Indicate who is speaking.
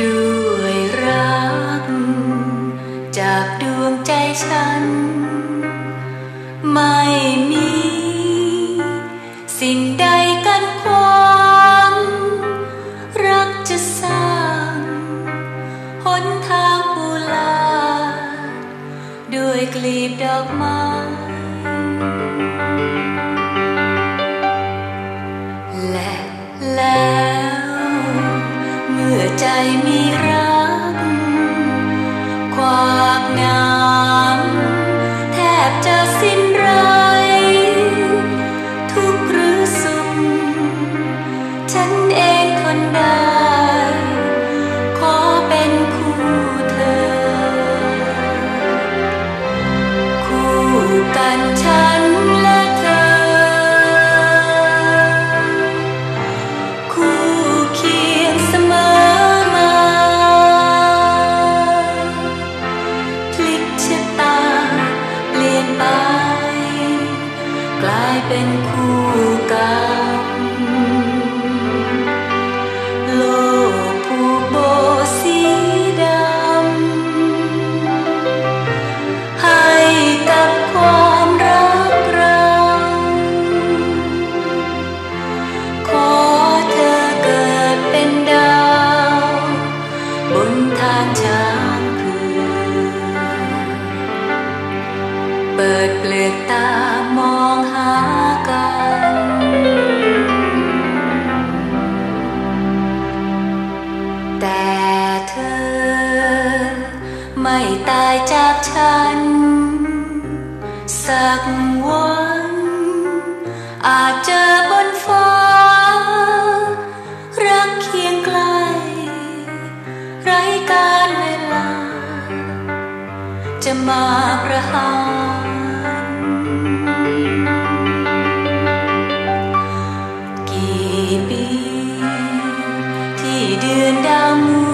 Speaker 1: ด้วยรัก จากดวงใจฉัน ไม่มี สิ่งใดกันขวางรักจะสร้างหนทางปูลาดด้วยกลีบดอกไม้และและ ใจมีรัก ความงามแทบจะสิ้นไร ทุกข์หรือสุข ฉันเองทนได้ขอเป็นคู่เธอ คู่กันฉัน เป็นคู่กรรมโลกผูกโบสีดำ ให้กับความรักเรา ขอเธอเกิดเป็นดาว บนทางช้างเผือกเปิดเปลือกตา ไม่ตายจากฉัน สักวัน อาจเจอบนฟ้า รักเคียงไกล ไร้การเวลา จะมาประหารกี่ปี ที่เดือนดาวมู